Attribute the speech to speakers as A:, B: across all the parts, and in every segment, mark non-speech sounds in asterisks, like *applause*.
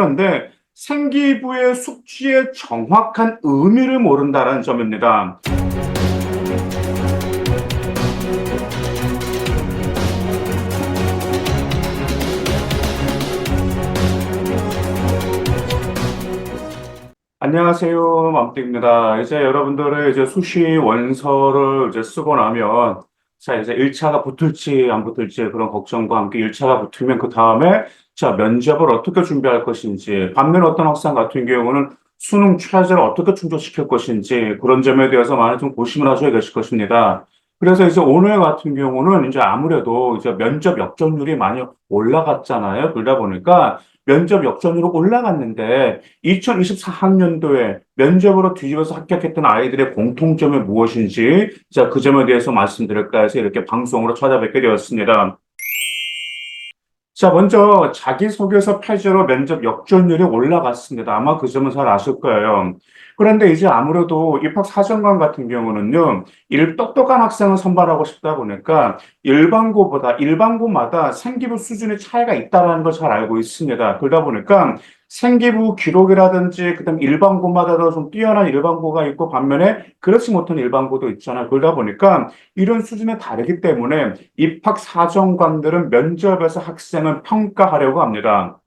A: 그런데 생기부의 숙지의 정확한 의미를 모른다는 점입니다. 안녕하세요. 맘띠입니다. 이제 여러분들의 이제 수시 원서를 이제 쓰고 나면 자, 이제 1차가 붙을지 안 붙을지 그런 걱정과 함께 1차가 붙으면 그 다음에 자, 면접을 어떻게 준비할 것인지 반면 어떤 학생 같은 경우는 수능 최저를 어떻게 충족시킬 것인지 그런 점에 대해서 많이 좀 고심을 하셔야 되실 것입니다. 그래서 이제 오늘 같은 경우는 이제 아무래도 이제 면접 역전율이 많이 올라갔잖아요. 그러다 보니까 면접 역전율이 올라갔는데 2024학년도에 면접으로 뒤집어서 합격했던 아이들의 공통점이 무엇인지 자, 그 점에 대해서 말씀드릴까 해서 이렇게 방송으로 찾아뵙게 되었습니다. 자, 먼저 자기소개서 페이지로 면접 역전율이 올라갔습니다. 아마 그 점은 잘 아실 거예요. 그런데 이제 아무래도 입학 사정관 같은 경우는요, 일 똑똑한 학생을 선발하고 싶다 보니까 일반고보다 일반고마다 생기부 수준의 차이가 있다는 걸 잘 알고 있습니다. 그러다 보니까 생기부 기록이라든지 그다음 일반고마다도 좀 뛰어난 일반고가 있고 반면에 그렇지 못한 일반고도 있잖아요. 그러다 보니까 이런 수준이 다르기 때문에 입학 사정관들은 면접에서 학생을 평가하려고 합니다.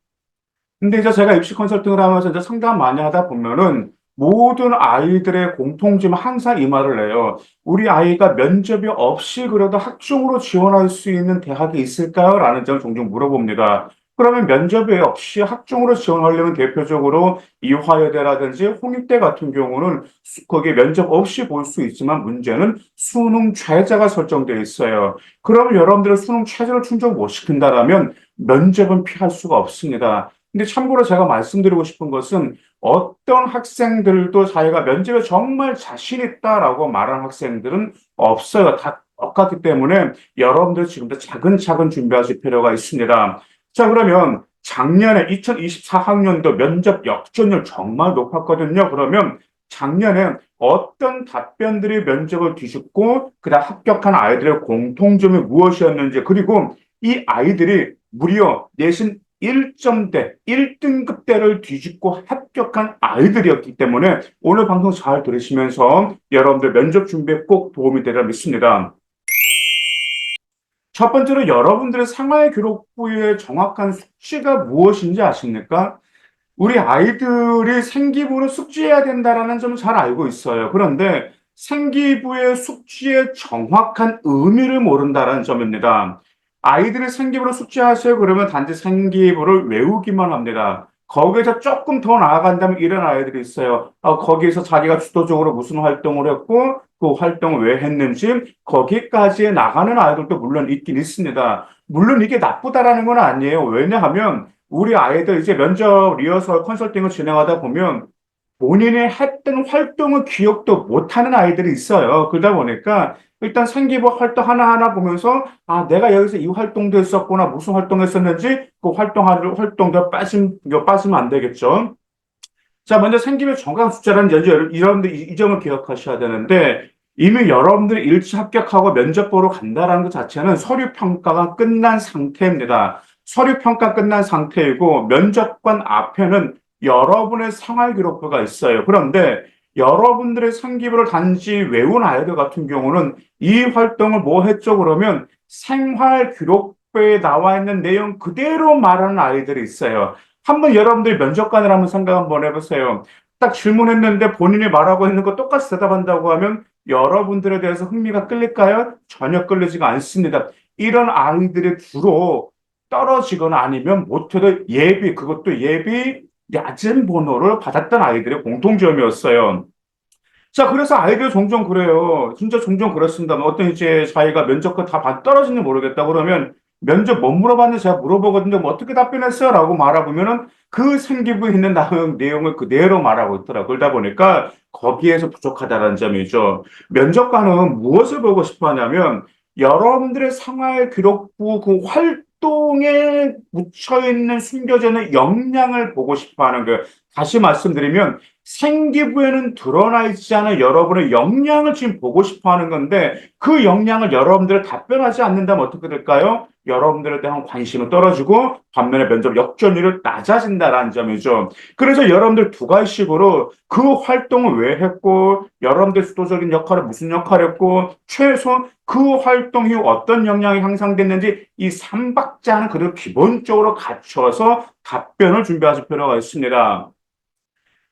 A: 근데 이제 제가 입시 컨설팅을 하면서 이제 상담 많이 하다 보면은 모든 아이들의 공통점은 항상 이 말을 해요. 우리 아이가 면접이 없이 그래도 학종으로 지원할 수 있는 대학이 있을까요? 라는 점을 종종 물어봅니다. 그러면 면접이 없이 학종으로 지원하려면 대표적으로 이화여대라든지 홍익대 같은 경우는 수- 거기에 면접 없이 볼 수 있지만 문제는 수능 최저가 설정되어 있어요. 그러면 여러분들은 수능 최저를 충족 못 시킨다라면 면접은 피할 수가 없습니다. 근데 참고로 제가 말씀드리고 싶은 것은 어떤 학생들도 자기가 면접에 정말 자신 있다라고 말하는 학생들은 없어요. 다 똑같기 때문에 여러분들 지금부터 차근차근 준비하실 필요가 있습니다. 자, 그러면 작년에 2024학년도 면접 역전율 정말 높았거든요. 그러면 작년에 어떤 답변들이 면접을 뒤집고 그다음 합격한 아이들의 공통점이 무엇이었는지 그리고 이 아이들이 무려 내신 1점대, 1등급대를 뒤집고 합격한 아이들이었기 때문에 오늘 방송 잘 들으시면서 여러분들 면접 준비에 꼭 도움이 되리라 믿습니다. 첫 번째로 여러분들의 생활 기록 부의 정확한 숙지가 무엇인지 아십니까? 우리 아이들이 생기부를 숙지해야 된다라는 점을 잘 알고 있어요. 그런데 생기부의 숙지의 정확한 의미를 모른다는 점입니다. 아이들이 생기부를 숙지하세요. 그러면 단지 생기부를 외우기만 합니다. 거기에서 조금 더 나아간다면 이런 아이들이 있어요. 어, 거기에서 자기가 주도적으로 무슨 활동을 했고 그 활동을 왜 했는지 거기까지 나가는 아이들도 물론 있긴 있습니다. 물론 이게 나쁘다라는 건 아니에요. 왜냐하면 우리 아이들 이제 면접 리허설 컨설팅을 진행하다 보면 본인이 했던 활동을 기억도 못하는 아이들이 있어요. 그러다 보니까 일단 생기부 활동 하나하나 보면서 아 내가 여기서 이 활동도 했었구나 무슨 활동했었는지 그 활동하는 활동도 이거 빠지면 안 되겠죠. 자 먼저 생기부 정강 숫자라는 여러분들 이, 이 점을 기억하셔야 되는데 이미 여러분들이 일치 합격하고 면접 보러 간다라는 것 자체는 서류 평가가 끝난 상태입니다. 서류 평가 끝난 상태이고 면접관 앞에는 여러분의 생활 기록부가 있어요. 그런데 여러분들의 생기부를 단지 외운 아이들 같은 경우는 이 활동을 뭐 했죠? 그러면 생활 기록부에 나와 있는 내용 그대로 말하는 아이들이 있어요. 한번 여러분들이 면접관을 한번 생각 한번 해보세요. 딱 질문했는데 본인이 말하고 있는 거 똑같이 대답한다고 하면 여러분들에 대해서 흥미가 끌릴까요? 전혀 끌리지가 않습니다. 이런 아이들이 주로 떨어지거나 아니면 못해도 예비, 그것도 예비 낮은 번호를 받았던 아이들의 공통점이었어요. 자, 그래서 아이들 종종 그래요. 진짜 종종 그렇습니다. 뭐 어떤 이제 자기가 면접과 다반 떨어지는지 모르겠다 그러면 면접 못 물어봤는데 제가 물어보거든요. 뭐 어떻게 답변했어요? 라고 말해보면은 그 생기부에 있는 내용, 내용을 그대로 말하고 있더라고요. 그러다 보니까 거기에서 부족하다는 점이죠. 면접관은 무엇을 보고 싶어 하냐면 여러분들의 생활 기록부 그 활동에 묻혀있는 숨겨져 있는 역량을 보고 싶어 하는 거예요. 다시 말씀드리면 생기부에는 드러나 있지 않은 여러분의 역량을 지금 보고 싶어 하는 건데 그 역량을 여러분들 답변하지 않는다면 어떻게 될까요? 여러분들에 대한 관심은 떨어지고 반면에 면접 역전율은 낮아진다라는 점이죠. 그래서 여러분들 두 가지식으로 그 활동을 왜 했고 여러분들 수도적인 역할을 무슨 역할을 했고 최소 그 활동 이후 어떤 역량이 향상됐는지 이 3박자는 그대로 기본적으로 갖춰서 답변을 준비하실 필요가 있습니다.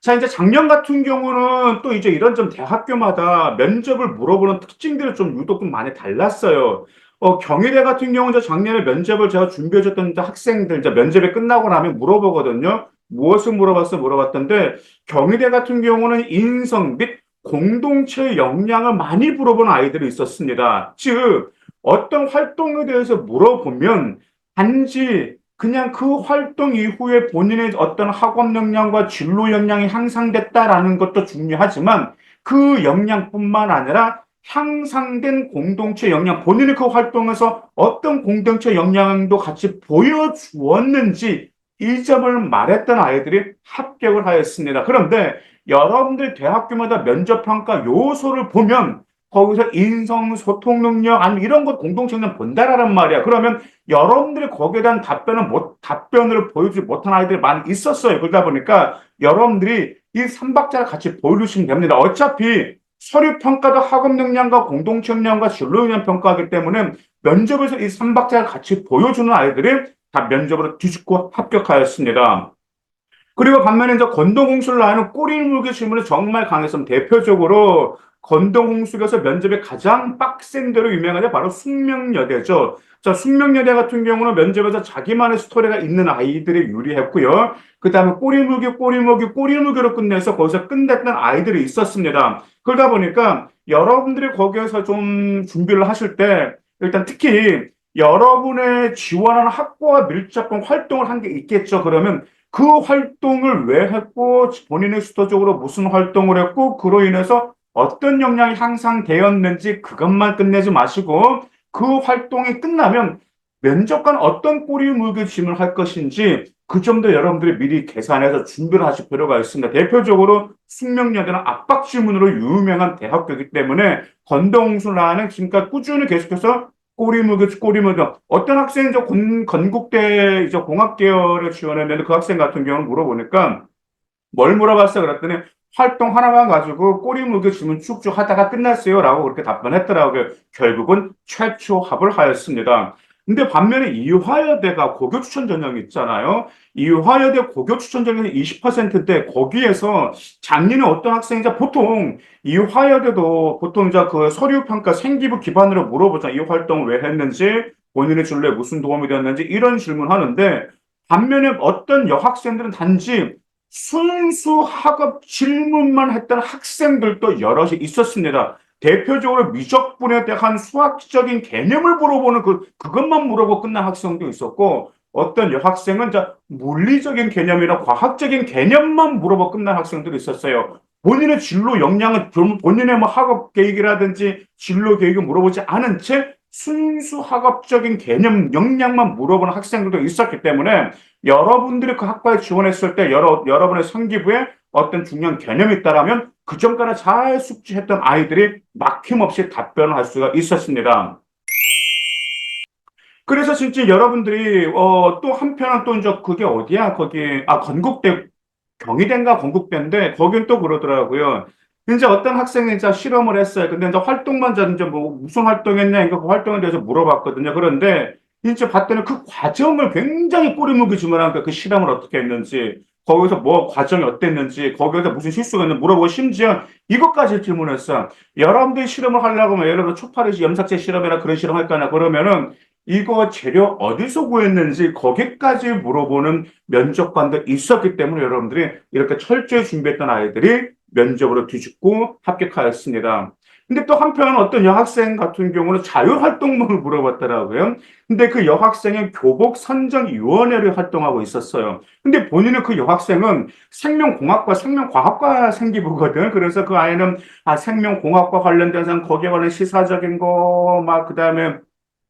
A: 자, 이제 작년 같은 경우는 또 이제 이런 좀 대학교마다 면접을 물어보는 특징들이 좀 유독 좀 많이 달랐어요. 어, 경희대 같은 경우는 작년에 면접을 제가 준비해줬던 학생들, 이제 면접이 끝나고 나면 물어보거든요. 무엇을 물어봤어? 물어봤던데, 경희대 같은 경우는 인성 및 공동체 역량을 많이 물어보는 아이들이 있었습니다. 즉, 어떤 활동에 대해서 물어보면 단지 그냥 그 활동 이후에 본인의 어떤 학업 역량과 진로 역량이 향상됐다라는 것도 중요하지만 그 역량뿐만 아니라 향상된 공동체 역량, 본인이 그 활동에서 어떤 공동체 역량도 같이 보여주었는지 이 점을 말했던 아이들이 합격을 하였습니다. 그런데 여러분들 대학교마다 면접평가 요소를 보면 거기서 인성, 소통 능력, 아니면 이런 것 공동체 역량 본다라는 말이야. 그러면 여러분들이 거기에 대한 답변을 못, 답변을 보여주지 못한 아이들이 많이 있었어요. 그러다 보니까 여러분들이 이 삼박자를 같이 보여주시면 됩니다. 어차피 서류 평가도 학업 역량과 공동체 역량과 진로 역량 평가하기 때문에 면접에서 이 삼박자를 같이 보여주는 아이들이 다 면접으로 뒤집고 합격하였습니다. 그리고 반면에 이제 건동홍수를 하는 꼬리 물기 질문이 정말 강했으면 대표적으로 건동홍수에서 면접에 가장 빡센 데로 유명한 게 바로 숙명여대죠. 자, 숙명여대 같은 경우는 면접에서 자기만의 스토리가 있는 아이들이 유리했고요. 그 다음에 꼬리무기, 꼬리무기, 꼬리무기로 끝내서 거기서 끝냈던 아이들이 있었습니다. 그러다 보니까 여러분들이 거기에서 좀 준비를 하실 때 일단 특히 여러분의 지원하는 학과와 밀접한 활동을 한 게 있겠죠. 그러면 그 활동을 왜 했고 본인의 수도적으로 무슨 활동을 했고 그로 인해서 어떤 역량이 향상되었는지 그것만 끝내지 마시고 그 활동이 끝나면 면접관 어떤 꼬리 물개 질문을 할 것인지 그 점도 여러분들이 미리 계산해서 준비를 하실 필요가 있습니다. 대표적으로 숙명여대는 압박 질문으로 유명한 대학교이기 때문에 건동순라는 지금까지 꾸준히 계속해서 꼬리무게, 꼬리무게. 어떤 학생이 저 건, 건국대 이제 공학계열에 지원했는데 그 학생 같은 경우는 물어보니까 뭘 물어봤어? 그랬더니 활동 하나만 가지고 꼬리무게 질문 쭉쭉 하다가 끝났어요. 라고 그렇게 답변했더라고요. 결국은 최초 합을 하였습니다. 근데 반면에 이화여대가 고교 추천 전형이 있잖아요. 이화여대 고교 추천 전형이 20%인데 거기에서 작년에 어떤 학생이자 보통 이화여대도 보통 이제 그 서류 평가 생기부 기반으로 물어보자. 이 활동을 왜 했는지 본인의 진로에 무슨 도움이 되었는지 이런 질문하는데 반면에 어떤 여학생들은 단지 순수 학업 질문만 했던 학생들도 여럿이 있었습니다. 대표적으로 미적 분에 대한 수학적인 개념을 물어보는 그, 그것만 물어보고 끝난 학생도 있었고, 어떤 여학생은 자, 물리적인 개념이나 과학적인 개념만 물어보고 끝난 학생들이 있었어요. 본인의 진로 역량은 본인의 뭐 학업 계획이라든지 진로 계획을 물어보지 않은 채 순수 학업적인 개념, 역량만 물어보는 학생들도 있었기 때문에 여러분들이 그 학과에 지원했을 때 여러, 여러분의 상기부에 어떤 중요한 개념이 있다라면 그 점까지 잘 숙지했던 아이들이 막힘없이 답변을 할 수가 있었습니다. 그래서 진짜 여러분들이 어, 또 한편은 또 이제 그게 어디야? 거기 아 건국대 경희대인가 건국대인데 거긴 또 그러더라고요. 이제 어떤 학생이 이제 실험을 했어요. 근데 이제 활동만 이제 뭐 무슨 활동했냐 이거 그 활동에 대해서 물어봤거든요. 그런데 이제 봤더니 그 과정을 굉장히 꼬리무기 질문하니까 그 실험을 어떻게 했는지 거기서 뭐 과정이 어땠는지 거기에서 무슨 실수가 있는지 물어보고 심지어 이것까지 질문했어. 여러분들이 실험을 하려고 하면 예를 들어 초파리 염삭제 실험이나 그런 실험 할 거나 그러면은 이거 재료 어디서 구했는지 거기까지 물어보는 면접관도 있었기 때문에 여러분들이 이렇게 철저히 준비했던 아이들이 면접으로 뒤집고 합격하였습니다. 근데 또 한편 어떤 여학생 같은 경우는 자율활동문을 물어봤더라고요. 근데 그 여학생은 교복 선정위원회를 활동하고 있었어요. 근데 본인은 그 여학생은 생명공학과, 생명과학과 생기부거든. 그래서 그 아이는 아, 생명공학과 관련돼서 거기에 관련 시사적인 거, 막, 그 다음에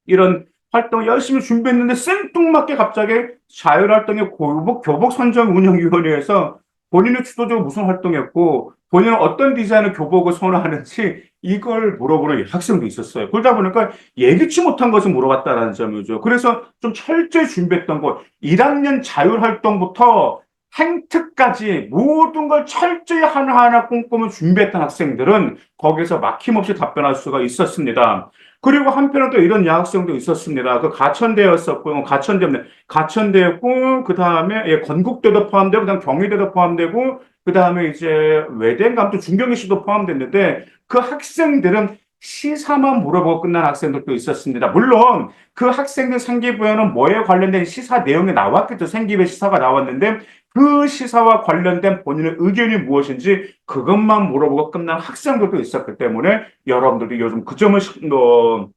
A: 이런 활동 열심히 준비했는데 생뚱맞게 갑자기 자율활동의 교복, 교복 선정 운영위원회에서 본인은 주도적으로 무슨 활동했고, 본인은 어떤 디자인의 교복을 선호하는지 이걸 물어보는 학생도 있었어요. 그러다 보니까 예기치 못한 것을 물어봤다라는 점이죠. 그래서 좀 철저히 준비했던 것, 1학년 자율활동부터 행특까지 모든 걸 철저히 하나하나 꼼꼼히 준비했던 학생들은 거기서 막힘없이 답변할 수가 있었습니다. 그리고 한편은 또 이런 여학생도 있었습니다. 그 가천대였었고, 가천대, 가천대였고, 그 다음에 예, 건국대도 포함되고, 그 다음 경희대도 포함되고, 그 다음에 이제 외대인가 아무튼 중경희씨도 포함됐는데, 그 학생들은 시사만 물어보고 끝난 학생들도 있었습니다. 물론 그 학생들 생기부에는 뭐에 관련된 시사 내용이 나왔겠죠. 생기부에 시사가 나왔는데 그 시사와 관련된 본인의 의견이 무엇인지 그것만 물어보고 끝난 학생들도 있었기 때문에 여러분들이 요즘 그 점을 어,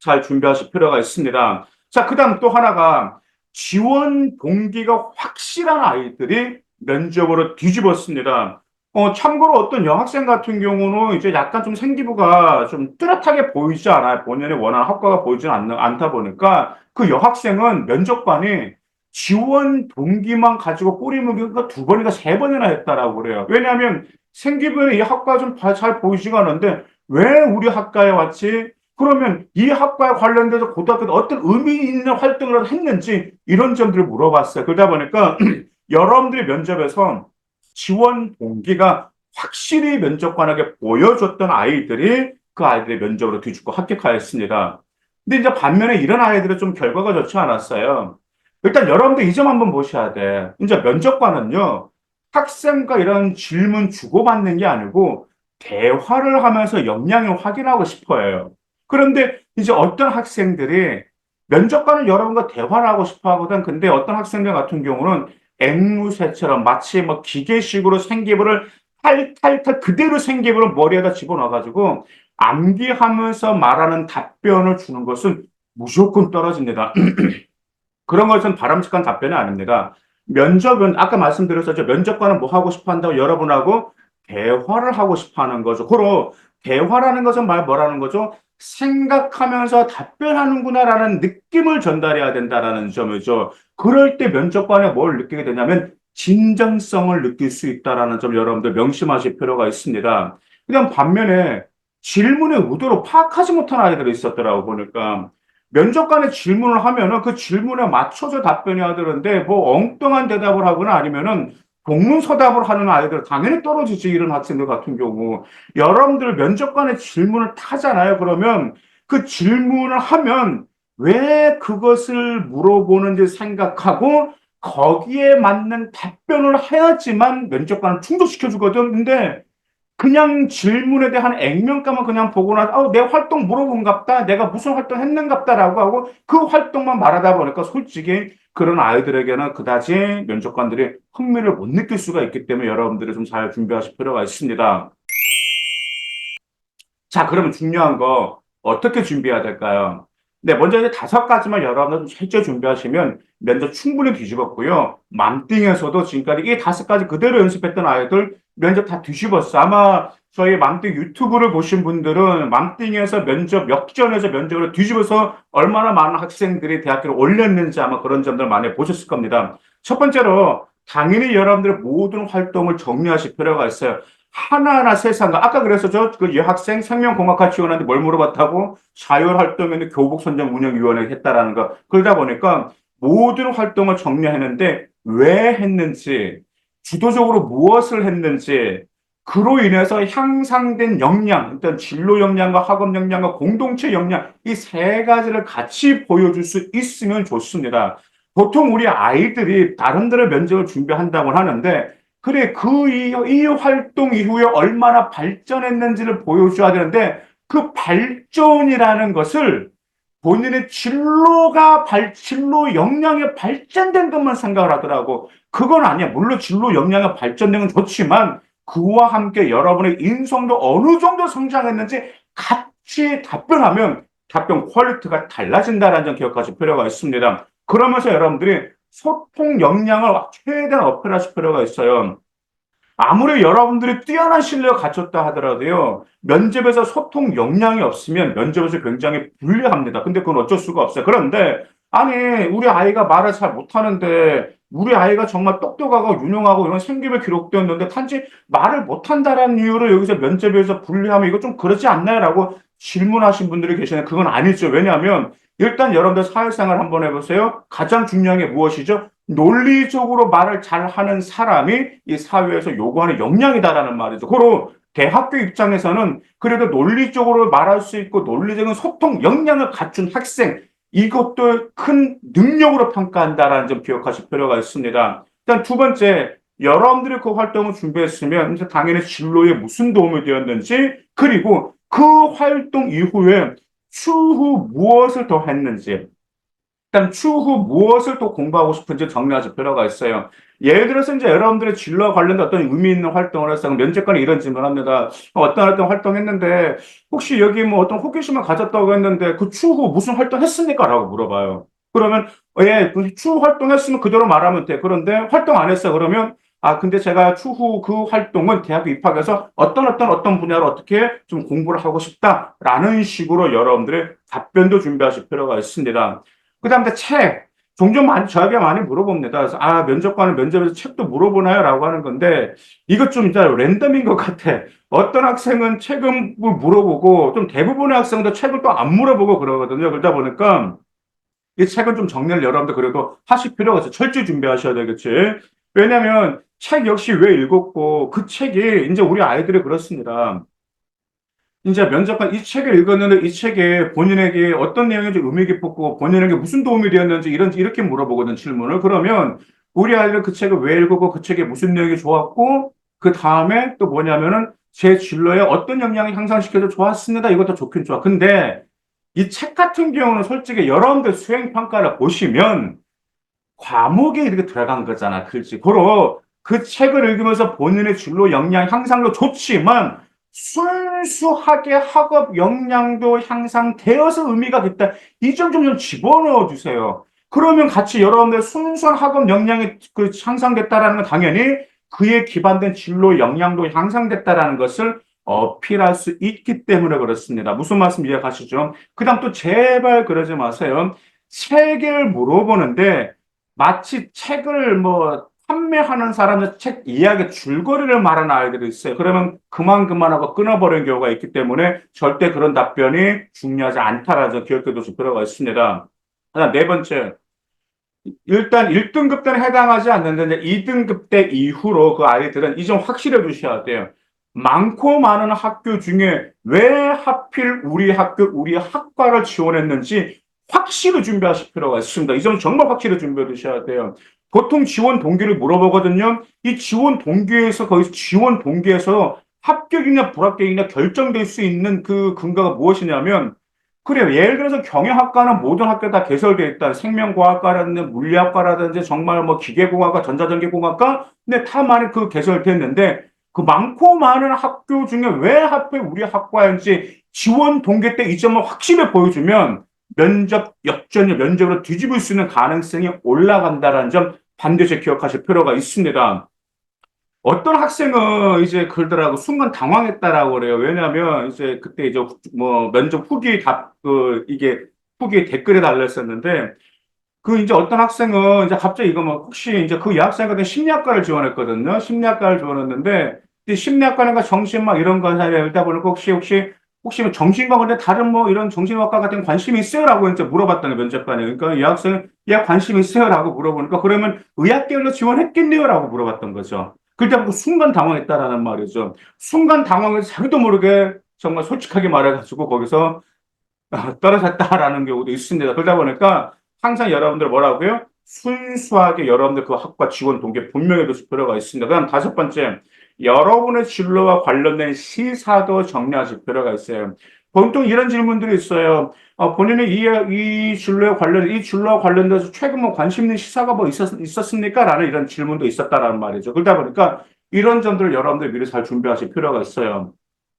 A: 잘 준비하실 필요가 있습니다. 자, 그 다음 또 하나가 지원 동기가 확실한 아이들이 면접으로 뒤집었습니다. 어, 참고로 어떤 여학생 같은 경우는 이제 약간 좀 생기부가 좀 뚜렷하게 보이지 않아요. 본인이 원하는 학과가 보이지 않, 않다 보니까 그 여학생은 면접관이 지원 동기만 가지고 꼬리 물기가 두 번인가 세 번이나 했다라고 그래요. 왜냐하면 생기부에 이 학과 좀 잘 보이지가 않는데 왜 우리 학과에 왔지? 그러면 이 학과에 관련돼서 고등학교 때 어떤 의미 있는 활동을 했는지 이런 점들을 물어봤어요. 그러다 보니까 *clears throat* 여러분들이 면접에서 지원 동기가 확실히 면접관에게 보여줬던 아이들이 그 아이들의 면접으로 뒤죽고 합격하였습니다. 근데 이제 반면에 이런 아이들은 좀 결과가 좋지 않았어요. 일단 여러분들 이 점 한번 보셔야 돼. 이제 면접관은요, 학생과 이런 질문 주고받는 게 아니고 대화를 하면서 역량을 확인하고 싶어요. 그런데 이제 어떤 학생들이 면접관은 여러분과 대화를 하고 싶어 하거든. 근데 어떤 학생들 같은 경우는 앵무새처럼 마치 뭐 기계식으로 생기부를 탈탈탈 그대로 생기부를 머리에다 집어넣어가지고 암기하면서 말하는 답변을 주는 것은 무조건 떨어집니다. *clears throat* 그런 것은 바람직한 답변이 아닙니다. 면접은 아까 말씀드렸었죠. 면접관은 뭐 하고 싶어 한다고 여러분하고 대화를 하고 싶어 하는 거죠. 그럼 대화라는 것은 말 뭐라는 거죠? 생각하면서 답변하는구나라는 느낌을 전달해야 된다라는 점이죠. 그럴 때 면접관에 뭘 느끼게 되냐면 진정성을 느낄 수 있다라는 점 여러분들 명심하실 필요가 있습니다. 그냥 반면에 질문의 의도로 파악하지 못한 아이들이 있었더라고 보니까 면접관에 질문을 하면은 그 질문에 맞춰서 답변해야 되는데 뭐 엉뚱한 대답을 하거나 아니면은 동문서답을 하는 아이들 당연히 떨어지지 이런 학생들 같은 경우 여러분들 면접관에 질문을 타잖아요. 그러면 그 질문을 하면 왜 그것을 물어보는지 생각하고 거기에 맞는 답변을 해야지만 면접관을 충족시켜 주거든. 근데 그냥 질문에 대한 액면가만 그냥 보고 나서 어, 내 활동 물어본갑다. 내가 무슨 활동 했는갑다라고 하고 그 활동만 말하다 보니까 솔직히 그런 아이들에게는 그다지 면접관들이 흥미를 못 느낄 수가 있기 때문에 여러분들이 좀 잘 준비하실 필요가 있습니다. 자, 그러면 중요한 거 어떻게 준비해야 될까요? 네, 먼저 이제 다섯 가지만 여러분들 좀 철저히 준비하시면 면접 충분히 뒤집었고요. 맘띵에서도 지금까지 이 다섯 가지 그대로 연습했던 아이들 면접 다 뒤집었어. 아마 저희 맘띵 유튜브를 보신 분들은 맘띵에서 면접, 역전에서 면접을 뒤집어서 얼마나 많은 학생들이 대학교를 올렸는지 아마 그런 점들 많이 보셨을 겁니다. 첫 번째로 당연히 여러분들의 모든 활동을 정리하실 필요가 있어요. 하나하나 세상과 아까 그랬었죠. 그 여학생 생명공학과 지원하는데 뭘 물어봤다고 자율활동에는 교복선정운영위원회 했다라는 거. 그러다 보니까 모든 활동을 정리했는데 왜 했는지, 주도적으로 무엇을 했는지, 그로 인해서 향상된 역량, 일단 진로 역량과 학업 역량과 공동체 역량, 이 세 가지를 같이 보여줄 수 있으면 좋습니다. 보통 우리 아이들이 다른 데를 면접을 준비한다고 하는데, 그래, 그 이, 이 활동 이후에 얼마나 발전했는지를 보여줘야 되는데, 그 발전이라는 것을 본인의 진로가 발, 진로 역량이 발전된 것만 생각을 하더라고. 그건 아니야. 물론 진로 역량이 발전된 건 좋지만, 그와 함께 여러분의 인성도 어느 정도 성장했는지 같이 답변하면 답변 퀄리티가 달라진다는 점 기억하실 필요가 있습니다. 그러면서 여러분들이 소통 역량을 최대한 어필하실 필요가 있어요. 아무리 여러분들이 뛰어난 실력을 갖췄다 하더라도요, 면접에서 소통 역량이 없으면 면접에서 굉장히 불리합니다. 근데 그건 어쩔 수가 없어요. 그런데, 아니, 우리 아이가 말을 잘 못하는데, 우리 아이가 정말 똑똑하고 유능하고 이런 생김에 기록되었는데 단지 말을 못한다라는 이유로 여기서 면접에서 분리하면 이거 좀 그렇지 않나요? 라고 질문하신 분들이 계시는데 그건 아니죠. 왜냐하면 일단 여러분들 사회생활 한번 해보세요. 가장 중요한 게 무엇이죠? 논리적으로 말을 잘하는 사람이 이 사회에서 요구하는 역량이다라는 말이죠. 그리고 대학교 입장에서는 그래도 논리적으로 말할 수 있고 논리적인 소통 역량을 갖춘 학생 이것도 큰 능력으로 평가한다라는 점 기억하실 필요가 있습니다. 일단 두 번째 여러분들이 그 활동을 준비했으면 당연히 진로에 무슨 도움이 되었는지 그리고 그 활동 이후에 추후 무엇을 더 했는지 일단 추후 무엇을 또 공부하고 싶은지 정리하실 필요가 있어요. 예를 들어서 이제 여러분들의 진로와 관련된 어떤 의미 있는 활동을 해서 면접관이 이런 질문을 합니다. 어떤 활동 활동했는데 혹시 여기 뭐 어떤 호기심을 가졌다고 했는데 그 추후 무슨 활동 했습니까? 라고 물어봐요. 그러면 예, 그 추후 활동했으면 그대로 말하면 돼. 그런데 활동 안 했어. 그러면 아, 근데 제가 추후 그 활동은 대학교 입학해서 어떤 어떤 어떤 분야로 어떻게 좀 공부를 하고 싶다라는 식으로 여러분들의 답변도 준비하실 필요가 있습니다. 그 다음에 책. 종종 많이, 저에게 많이 물어봅니다. 그래서, 아, 면접관은 면접에서 책도 물어보나요? 라고 하는 건데, 이것 좀 랜덤인 것 같아. 어떤 학생은 책을 물어보고, 좀 대부분의 학생도 책을 또 안 물어보고 그러거든요. 그러다 보니까, 이 책은 좀 정리를 여러분들 그래도 하실 필요가 있어요. 철저히 준비하셔야 되겠지. 왜냐면, 책 역시 왜 읽었고, 그 책이, 이제 우리 아이들이 그렇습니다. 이제 면접관 이 책을 읽었는데 이 책에 본인에게 어떤 내용이 좀 의미 깊었고 본인에게 무슨 도움이 되었는지 이런 이렇게 물어보거든 질문을. 그러면 우리 아이는 그 책을 왜 읽었고 그 책에 무슨 내용이 좋았고 그 다음에 또 뭐냐면은 제 진로에 어떤 영향을 향상시켜서 좋았습니다. 이것도 좋긴 좋아. 근데 이 책 같은 경우는 솔직히 여러분들 수행 평가를 보시면 과목에 이렇게 들어간 거잖아 글씨. 고로 그 책을 읽으면서 본인의 진로 역량 향상도 좋지만 순수하게 학업 역량도 향상되어서 의미가 있다. 이 점 좀 집어넣어 주세요. 그러면 같이 여러분들 순수한 학업 역량이 그 향상됐다라는 건 당연히 그에 기반된 진로 역량도 향상됐다라는 것을 어필할 수 있기 때문에 그렇습니다. 무슨 말씀 이해가시죠? 그 다음 또 제발 그러지 마세요. 책을 물어보는데 마치 책을 뭐 판매하는 사람의 책 이야기 줄거리를 말하는 아이들이 있어요. 그러면 그만 그만하고 끊어버리는 경우가 있기 때문에 절대 그런 답변이 중요하지 않다라는 점 기억해 두실 필요가 있습니다. 하나, 네 번째. 일단 1등급 때는 해당하지 않는데 2등급 때 이후로 그 아이들은 이 점 확실해 두셔야 돼요. 많고 많은 학교 중에 왜 하필 우리 학교, 우리 학과를 지원했는지 확실히 준비하실 필요가 있습니다. 이 점 정말 확실히 준비해 두셔야 돼요. 보통 지원 동기를 물어보거든요. 이 지원 동기에서 거기서 지원 동기에서 합격이냐 불합격이냐 결정될 수 있는 그 근거가 무엇이냐면 그래요. 예를 들어서 경영학과는 모든 학교 다 개설되어 있다. 생명과학과라든지 물리학과라든지 정말 뭐 기계공학과, 전자전기공학과, 근데 다 많이 그 개설됐는데 그 많고 많은 학교 중에 왜 하필 우리 학과인지 지원 동기 때이 점을 확실히 보여주면 면접 역전이 면접으로 뒤집을 수 있는 가능성이 올라간다는 점 반드시 기억하실 필요가 있습니다. 어떤 학생은 이제 그러더라고 순간 당황했다라고 그래요. 왜냐하면 이제 그때 이제 뭐 면접 후기 답 그 이게 후기 댓글에 달렸었는데 그 이제 어떤 학생은 이제 갑자기 이거 뭐 혹시 이제 그 여학생 같은 심리학과를 지원했거든요. 심리학과를 지원했는데 심리학과는 정신 막 이런 거 하다 보니까 혹시 혹시 혹시 뭐 정신과 관련 다른 뭐 이런 정신학과 같은 관심이 있어요라고 이제 물어봤다는 거면접관에 그러니까 이 학생은 야 관심 있어요라고 물어보니까 그러면 의학계열로 지원했겠네요라고 물어봤던 거죠. 그때 보고 순간 당황했다라는 말이죠. 순간 당황해서 자기도 모르게 정말 솔직하게 말해가지고 거기서 아, 떨어졌다라는 경우도 있습니다. 그러다 보니까 항상 여러분들 뭐라고요? 순수하게 여러분들 그 학과 지원 동기 분명히 필요가 있습니다. 그 다음 다섯 번째 여러분의 진로와 관련된 시사도 정리하실 필요가 있어요. 보통 이런 질문들이 있어요. 어, 본인의 이, 이 진로에 관련, 이 진로와 관련돼서 최근 뭐 관심 있는 시사가 뭐 있었, 있었습니까? 라는 이런 질문도 있었다라는 말이죠. 그러다 보니까 이런 점들을 여러분들 미리 잘 준비하실 필요가 있어요.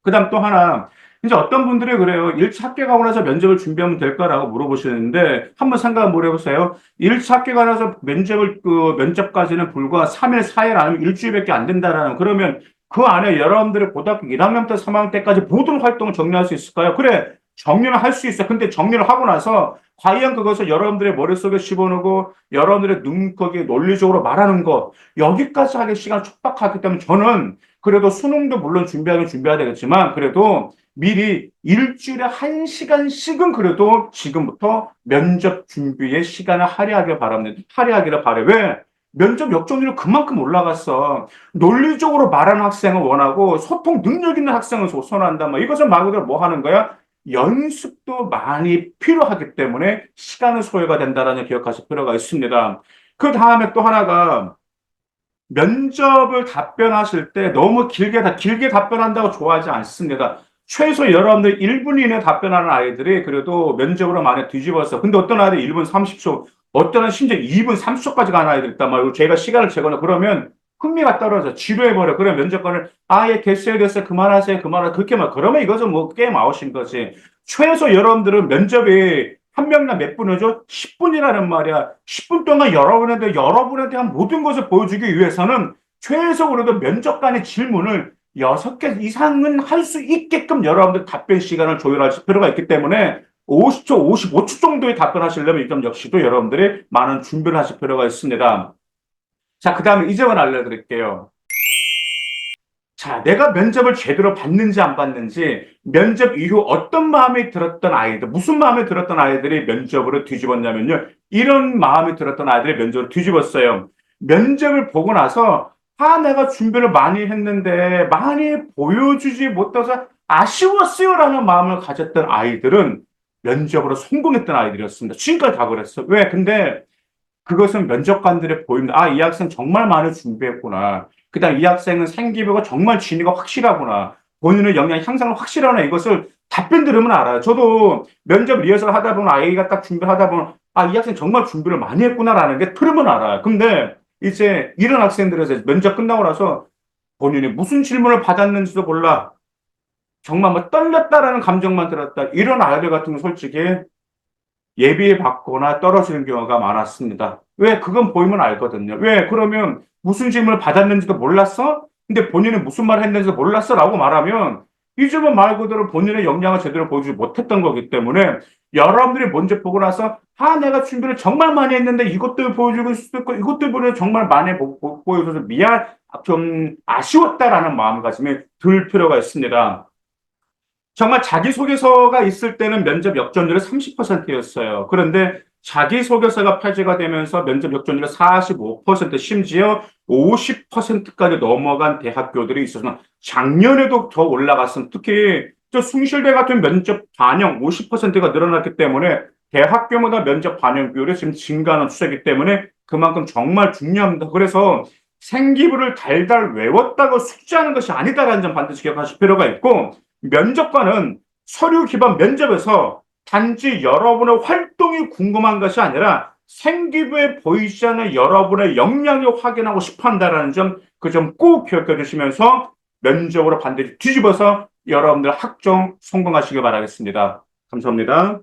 A: 그 다음 또 하나, 이제 어떤 분들이 그래요. 1차 합격하고 나서 면접을 준비하면 될까라고 물어보시는데 한번 생각 한번 해보세요. 1차 합격하고 나서 면접을 그 면접까지는 불과 3일, 4일 아니면 일주일밖에 안 된다라는 그러면 그 안에 여러분들의 고등학교 1학년 때 3학년 때까지 모든 활동을 정리할 수 있을까요? 그래 정리를 할 수 있어. 근데 정리를 하고 나서 과연 그것을 여러분들의 머릿속에 집어넣고 여러분들의 눈 거기에 논리적으로 말하는 것 여기까지 하기 시간 촉박하기 때문에 저는 그래도 수능도 물론 준비하긴 준비해야 되겠지만 그래도 미리 일주일에 한 시간씩은 그래도 지금부터 면접 준비에 시간을 할애하길 바랍니다. 할애하기를 바래. 왜? 면접 역전율이 그만큼 올라갔어. 논리적으로 말하는 학생을 원하고 소통 능력 있는 학생을 선호한단 말이야. 이것은 말 그대로 뭐 하는 거야? 연습도 많이 필요하기 때문에 시간의 소요가 된다는 걸 기억하실 필요가 있습니다. 그 다음에 또 하나가 면접을 답변하실 때 너무 길게, 다- 길게 답변한다고 좋아하지 않습니다. 최소 여러분들 1분 이내 답변하는 아이들이 그래도 면접으로 많이 뒤집었어. 근데 어떤 아이들이 1분 30초, 어떤 심지어 2분 30초까지 가는 아이들 있단 말이고, 제가 시간을 재거나 그러면 흥미가 떨어져. 지루해버려. 그래, 면접관을, 아, 예, 됐어요, 됐어요. 그만하세요, 그만하세요. 그렇게 말, 그러면 이것은 뭐 게임 아웃인 거지. 최소 여러분들은 면접이 한 명이나 몇 분이죠? 10분이라는 말이야. 10분 동안 여러분한테, 여러분에 대한 모든 것을 보여주기 위해서는 최소 그래도 면접관의 질문을 여섯 개 이상은 할 수 있게끔 여러분들 답변 시간을 조율할 필요가 있기 때문에 50초, 55초 정도의 답변하시려면 이 점 역시도 여러분들이 많은 준비를 하실 필요가 있습니다. 자, 그 다음에 이 점을 알려드릴게요. 자, 내가 면접을 제대로 받는지 안 받는지, 면접 이후 어떤 마음이 들었던 아이들, 무슨 마음이 들었던 아이들이 면접으로 뒤집었냐면요. 이런 마음이 들었던 아이들이 면접으로 뒤집었어요. 면접을 보고 나서, 아, 내가 준비를 많이 했는데, 많이 보여주지 못해서 아쉬웠어요라는 마음을 가졌던 아이들은 면접으로 성공했던 아이들이었습니다. 지금까지 다 그랬어. 왜? 근데 그것은 면접관들의 보입니다. 아, 이 학생 정말 많이 준비했구나. 그 다음 이 학생은 생기부가 정말 진위가 확실하구나. 본인의 역량 향상을 확실하나 이것을 답변 들으면 알아요. 저도 면접 리허설 하다 보면 아이가 딱 준비를 하다 보면 아, 이 학생 정말 준비를 많이 했구나라는 게 들으면 알아요. 근데 이제 이런 학생들에서 면접 끝나고 나서 본인이 무슨 질문을 받았는지도 몰라. 정말 뭐 떨렸다라는 감정만 들었다. 이런 아이들 같은 건 솔직히 예비 받거나 떨어지는 경우가 많았습니다. 왜? 그건 보이면 알거든요. 왜? 그러면 무슨 질문을 받았는지도 몰랐어? 근데 본인은 무슨 말을 했는지도 몰랐어? 라고 말하면 이 점은 말 그대로 본인의 역량을 제대로 보여주지 못했던 거기 때문에 여러분들이 먼저 보고 나서 아 내가 준비를 정말 많이 했는데 이것도 보여주고 있고 이것도 보여 정말 많이 보- 보- 보여줘서 미안 좀 아쉬웠다라는 마음가짐이 들 필요가 있습니다. 정말 자기소개서가 있을 때는 면접 역전율이 30%였어요. 그런데 자기소개서가 폐지가 되면서 면접 역전율이 45% 심지어 50%까지 넘어간 대학교들이 있어서 작년에도 더 올라갔습니다. 특히 저 숭실대 같은 면접 반영 50%가 늘어났기 때문에 대학교마다 면접 반영 비율이 지금 증가하는 추세이기 때문에 그만큼 정말 중요합니다. 그래서 생기부를 달달 외웠다고 숙지하는 것이 아니다라는 점 반드시 기억하실 필요가 있고 면접관은 서류 기반 면접에서 단지 여러분의 활동이 궁금한 것이 아니라 생기부에 보이지 않는 여러분의 역량을 확인하고 싶어 한다는 점, 그 점 꼭 기억해 주시면서 면접으로 반드시 뒤집어서 여러분들 학종 성공하시길 바라겠습니다. 감사합니다.